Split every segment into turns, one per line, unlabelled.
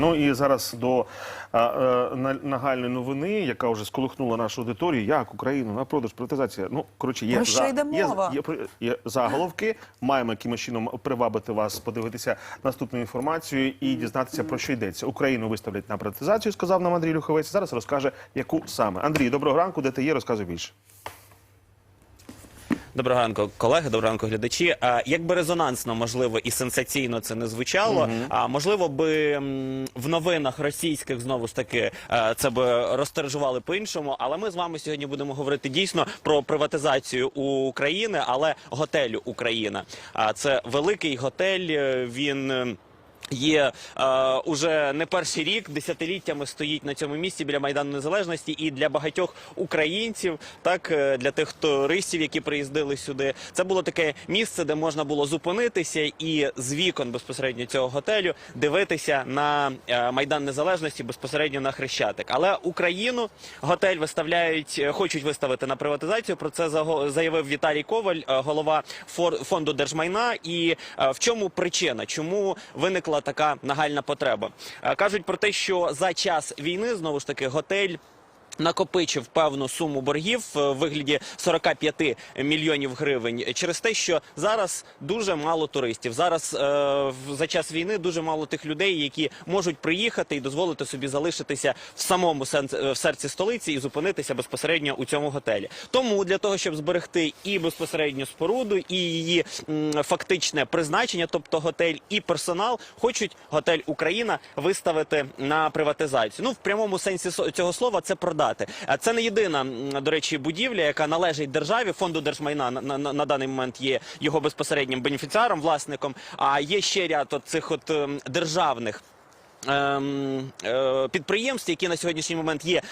Ну і зараз до а, е, нагальної новини, яка вже сколихнула нашу аудиторію. Як Україну на продаж приватизація? Ну коротше, є
що йде
є,
мова?
є, є, є заголовки. Маємо якимось чином привабити вас, подивитися наступну інформацію і дізнатися про що йдеться. Україну виставлять на приватизацію, сказав нам Андрій Люховець. Зараз розкаже, яку саме. Андрій, доброго ранку, де ти є, розказуй більше.
Доброго ранку, колеги, доброго ранку, глядачі. А, як би резонансно, можливо, і сенсаційно це не звучало, а можливо би м, в новинах російських знову ж таки е, це би розтережували по-іншому. Але ми з вами сьогодні будемо говорити дійсно про приватизацію України, але готелю Україна. А це великий готель. е, Він. е, Є е, уже не перший рік, десятиліттями стоїть на цьому місці біля майдану незалежності, і для багатьох українців, так е, для тих туристів, які приїздили сюди, це було таке місце, де можна було зупинитися і з вікон безпосередньо цього готелю дивитися на е, майдан незалежності безпосередньо на хрещатик. Але Україну готель виставляють, е, хочуть виставити на приватизацію. Про це заявив Віталій Коваль, голова фонду держмайна. І в чому причина? Чому виникла така нагальна потреба? Е, Кажуть про те, що за час війни знову ж таки готель. Накопичив певну суму боргів е, в вигляді 45 мільйонів гривень через те, що зараз дуже мало туристів. Зараз е, за час війни дуже мало тих людей, які можуть приїхати і дозволити собі залишитися в самому е, в серці столиці і зупинитися безпосередньо у цьому готелі. Тому для того, щоб зберегти і безпосередньо споруду, і її фактичне призначення, тобто готель і персонал, хочуть готель Україна виставити на приватизацію. Ну в прямому сенсі цього слова це продати. А Це не єдина до речі будівля, яка належить державі. Фонду держмайна на, на, на даний момент є його безпосереднім бенефіціаром, власником. А є ще ряд цих от ем, державних ем, е, підприємств, які на сьогоднішній момент є.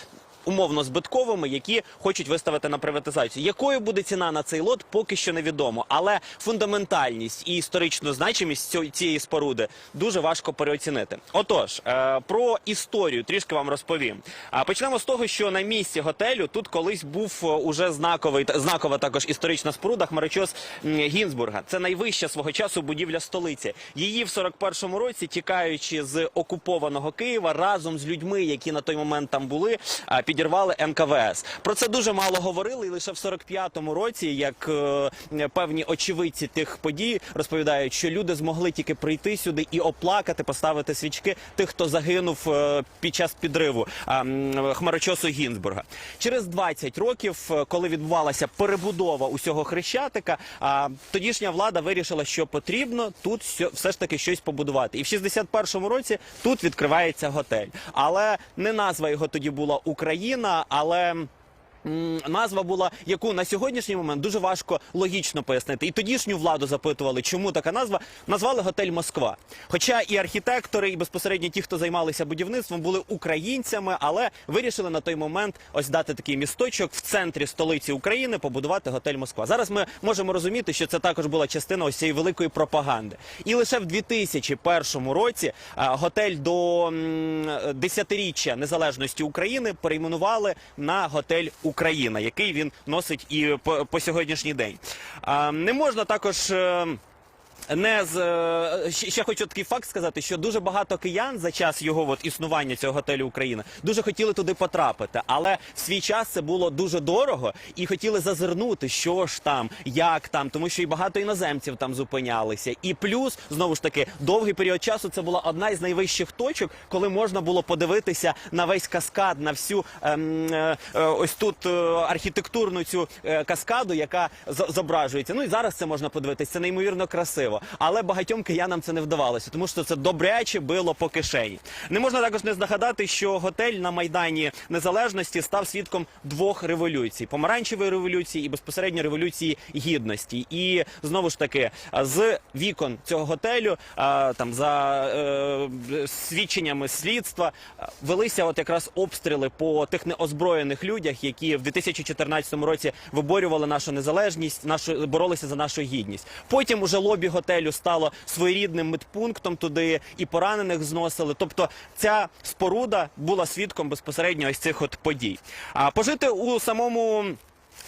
Умовно збитковими, які хочуть виставити на приватизацію. Якою буде ціна на цей лот, поки що невідомо. Але фундаментальність і історичну значимість цієї споруди дуже важко переоцінити. Отож, е, про історію трішки вам розповім. А почнемо з того, що на місці готелю тут колись був е, уже знаковий знакова також історична споруда хмарочос Гінзбурга. Це найвища свого часу будівля столиці. Її в 41-му році, тікаючи з окупованого Києва, разом з людьми, які на той момент там були, а, підірвали НКВС. Про це дуже мало говорили, і лише в 45-му році, як е, певні очевидці тих подій розповідають, що люди змогли тільки прийти сюди і оплакати, поставити свічки тих, хто загинув е, під час підриву м, хмарочосу Гінзбурга. Через 20 років, е, коли відбувалася перебудова усього хрещатика, а, тодішня влада вирішила, що потрібно тут все ж таки щось побудувати. І в 61-му році тут відкривається готель. Але не назва його тоді була Україна, але. Назва була, яку на сьогоднішній момент дуже важко логічно пояснити. І тодішню владу запитували, чому така назва. Назвали готель Москва. Хоча і архітектори, і безпосередньо ті, хто займалися будівництвом, були українцями, але вирішили на той момент ось дати такий місточок в центрі столиці України, побудувати готель Москва. Зараз ми можемо розуміти, що це також була частина ось цієї великої пропаганди. І лише в 2001 році готель до м, десятиріччя незалежності України перейменували на готель Україна, який він носить і по, по сьогоднішній день. Не можна також. Не з е, ще, хочу такий факт сказати, що дуже багато киян за час його от існування цього готелю Україна дуже хотіли туди потрапити, але в свій час це було дуже дорого і хотіли зазирнути, що ж там, як там, тому що і багато іноземців там зупинялися. І плюс знову ж таки довгий період часу це була одна із найвищих точок, коли можна було подивитися на весь каскад, на всю ем, е, е, ось тут е, архітектурну цю каскаду, яка зображується. Ну і зараз це можна подивитися. Це неймовірно красиво. Але багатьом киянам це не вдавалося, тому що це добряче било по кишені. Не можна також не здогадати, що готель на майдані незалежності став свідком двох революцій: помаранчевої революції і безпосередньо революції гідності. І знову ж таки, з вікон цього готелю, там за е, свідченнями слідства, велися от якраз обстріли по тих неозброєних людях, які в 2014 році виборювали нашу незалежність, нашу боролися за нашу гідність. Потім уже лобі готелю готелю стало своєрідним медпунктом. Туди і поранених зносили. Тобто ця споруда була свідком безпосередньо ось цих от подій. А пожити у самому.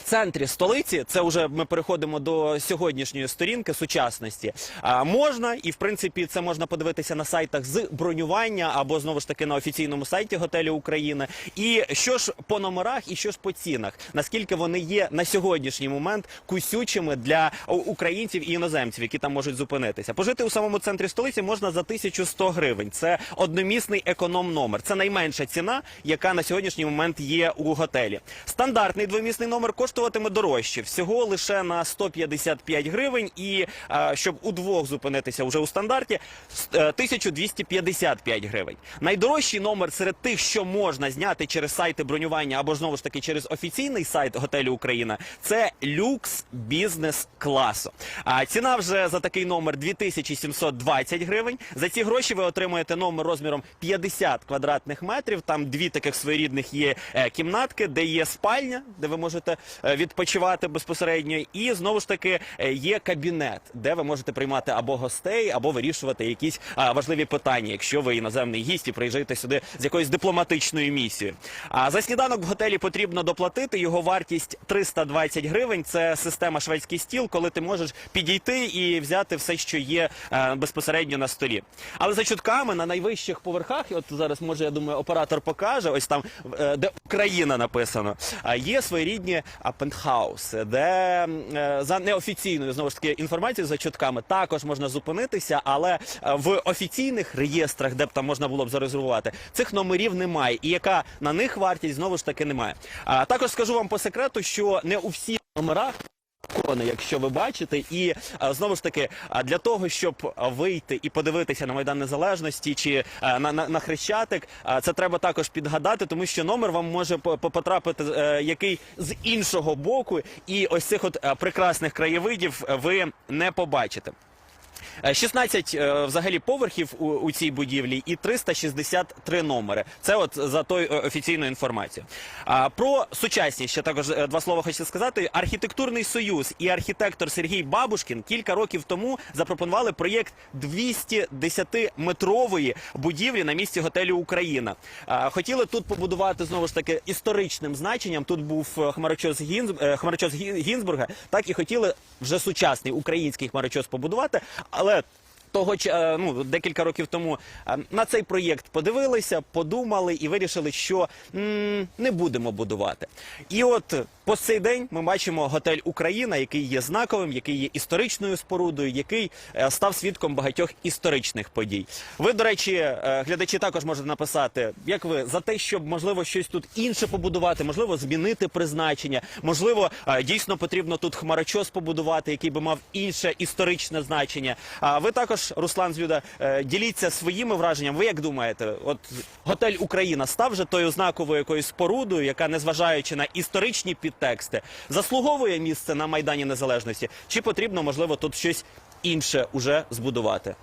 Центрі столиці, це вже ми переходимо до сьогоднішньої сторінки сучасності. А, можна, і в принципі це можна подивитися на сайтах з бронювання або знову ж таки на офіційному сайті готелю України. І що ж по номерах, і що ж по цінах, наскільки вони є на сьогоднішній момент кусючими для українців і іноземців, які там можуть зупинитися. Пожити у самому центрі столиці можна за 1100 гривень. Це одномісний економ номер. Це найменша ціна, яка на сьогоднішній момент є у готелі. Стандартний двомісний номер коштуватиме дорожче, всього лише на 155 гривень. І щоб удвох зупинитися вже у стандарті, с- е, 1255 гривень. Найдорожчий номер серед тих, що можна зняти через сайти бронювання або знову ж таки через офіційний сайт готелю Україна, це люкс бізнес класу. А ціна вже за такий номер 2720 гривень. За ці гроші ви отримуєте номер розміром 50 квадратних метрів. Там дві таких своєрідних є е, кімнатки, де є спальня, де ви можете е, відпочивати безпосередньо. І знову ж таки е, є кабінет, де ви можете приймати або гостей, або вирішувати якісь важливі питання, якщо ви іноземний гість і приїжджаєте сюди з якоюсь дипломатичною місією. А за сніданок в готелі потрібно доплатити. Його вартість 320 гривень. Це система шведський стіл, коли ти можеш підійти і взяти все, що є е, безпосередньо на столі. Але за чутками на найвищих поверхах, от зараз може я думаю, оператор покаже, ось там е, де Україна написано. Є своєрідні а, пентхауси, де е, за неофіційною знову ж таки інформацією за чутками також можна зупинитися, але е, в офіційних реєстрах, де б там можна було б зарезервувати, цих номерів немає. І яка на них вартість знову ж таки немає. А також скажу вам по секрету, що не у всіх номерах. Кони, якщо ви бачите, і знову ж таки, а, для того, щоб вийти і подивитися на майдан незалежності чи на, на, на хрещатик, це треба також підгадати, тому що номер вам може по- по- потрапити е, який з іншого боку, і ось цих от е, прекрасних краєвидів е, ви не побачите. Е, 16 е, взагалі поверхів у, цій будівлі і 363 номери. Це от за той е, офіційною інформацією. Про сучасність ще також е, два слова хочу сказати. Архітектурний союз і архітектор Сергій Бабушкін кілька років тому запропонували проєкт 210-метрової будівлі на місці готелю Україна. Хотіли тут побудувати знову ж таки історичним значенням. Тут був е, хмарочос Гінз... е, Гінзбурга. Так і хотіли вже сучасний український хмарочос побудувати, але. туалет. Того е, ну, декілька років тому е, на цей проєкт подивилися, подумали і вирішили, що не будемо будувати. І от по цей день ми бачимо готель Україна, який є знаковим, який є історичною спорудою, який е, став свідком багатьох історичних подій. Ви, до речі, глядачі також можете написати, як ви за те, щоб можливо щось тут інше побудувати, можливо, змінити призначення, можливо, дійсно потрібно тут хмарочос побудувати, який би мав інше історичне значення. А ви також, Руслан Зюда, е, діліться своїми враженнями. Ви як думаєте, от готель Україна став вже тою знаковою якоюсь спорудою, яка, незважаючи на історичні підтексти, заслуговує місце на майдані незалежності, чи потрібно, можливо, тут щось інше уже збудувати?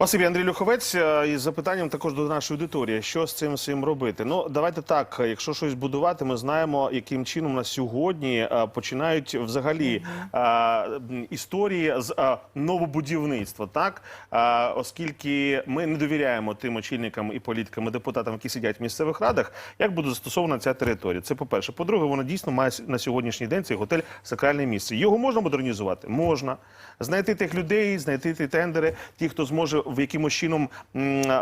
Спасибі, Андрій Люховець. Е, Із запитанням також до нашої аудиторії, що з цим всім робити. Ну, давайте так. Якщо щось будувати, ми знаємо, яким чином на сьогодні е, починають взагалі е, історії з новобудівництва, так оскільки ми не довіряємо тим очільникам і політикам, і депутатам, які сидять в місцевих радах, як буде застосована ця територія. Це по-перше. По-друге, вона дійсно має на сьогоднішній день цей готель сакральне місце. Його можна модернізувати? Можна. Знайти тих людей, знайти ті тендери, ті, хто зможе в якимось чином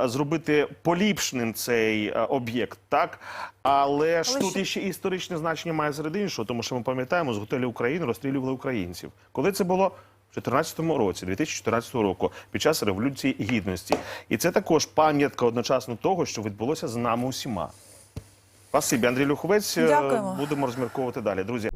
зробити поліпшеним цей е, об'єкт, так? Але ж тут
ще-
іще історичне значення має серед іншого, тому що ми пам'ятаємо, з готелю України розстрілювали українців. Коли це було? В 2014 році, 2014 року, під час Революції Гідності. І це також пам'ятка одночасно того, що відбулося з нами усіма. Спасибі, Андрій Люховець. Е,
Дякуємо.
Будемо розмірковувати далі. Друзі.